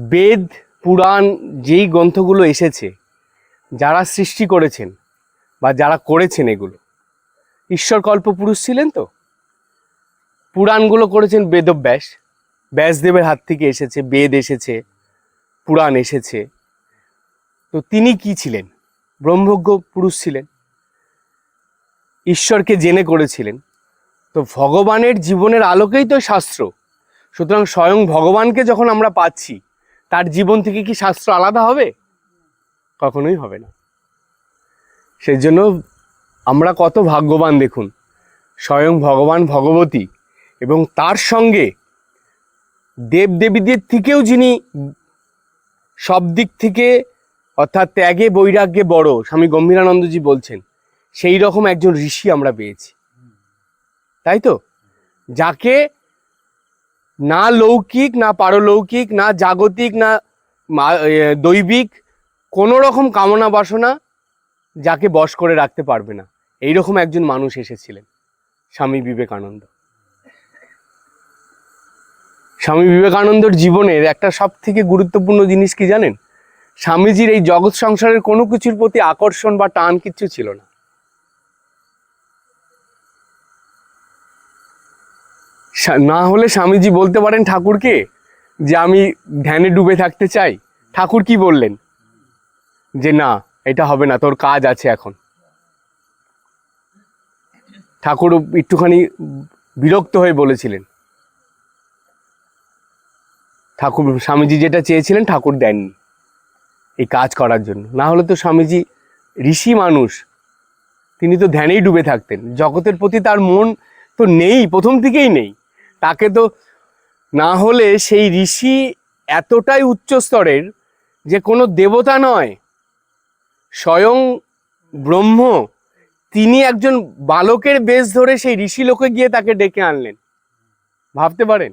বেদ, পুরাণ যেই গ্রন্থগুলো এসেছে, যারা সৃষ্টি করেছেন বা যারা করেছেন এগুলো। ঈশ্বর কল্পপুরুষ ছিলেন তো? পুরাণগুলো করেছেন বেদব্যাস। ব্যাসদেবের হাত থেকে এসেছে, বেদ এসেছে, পুরাণ এসেছে। তো তিনি কি ছিলেন? ব্রহ্মজ্ঞ পুরুষ ছিলেন। ঈশ্বরকে জেনে করেছিলেন। তো ভগবানের জীবনের আলোকেই তো শাস্ত্র। সুতরাং স্বয়ং ভগবানকে যখন আমরা পাচ্ছি তার জীবন থেকে কি শাস্ত্র আলাদা হবে? কখনোই হবে না। সেই জন্য আমরা কত ভাগ্যবান দেখুন, স্বয়ং ভগবান ভগবতী এবং তার সঙ্গে দেবদেবীদের থেকেও যিনি সব দিক থেকে অর্থাৎ ত্যাগে, বৈরাগ্যে বড়, স্বামী গম্ভীরানন্দজি বলছেন, সেই রকম একজন ঋষি আমরা পেয়েছি। তাই তো? যাকে না লৌকিক, না পারলৌকিক, না জাগতিক, না দৈবিক, কোনো রকম কামনা বাসনা যাকে বশ করে রাখতে পারবে না। এইরকম একজন মানুষ এসেছিলেন, স্বামী বিবেকানন্দ। স্বামী বিবেকানন্দর জীবনের একটা সব থেকে গুরুত্বপূর্ণ জিনিস কি জানেন? স্বামীজির এই জগৎ সংসারের কোনো কিছুর প্রতি আকর্ষণ বা টান কিচ্ছু ছিল না। না হলে স্বামীজি বলতে পারেন ঠাকুরকে যে আমি ধ্যানে ডুবে থাকতে চাই। ঠাকুর কি বললেন? যে না, এটা হবে না, তোর কাজ আছে এখন। ঠাকুর একটুখানি বিরক্ত হয়ে বলেছিলেন। ঠাকুর, স্বামীজি যেটা চেয়েছিলেন ঠাকুর দেননি এই কাজ করার জন্য। না হলে তো স্বামীজি ঋষি মানুষ, তিনি তো ধ্যানেই ডুবে থাকতেন। জগতের প্রতি তার মন তো নেই, প্রথম থেকেই নেই। তাকে তো না হলে সেই ঋষি এতটাই উচ্চ স্তরের যে কোনো দেবতা নয়। স্বয়ং ব্রহ্ম, তিনি একজন বালকের বেশ ধরে সেই ঋষি লোকে গিয়ে তাকে ডেকে আনলেন। ভাবতে পারেন?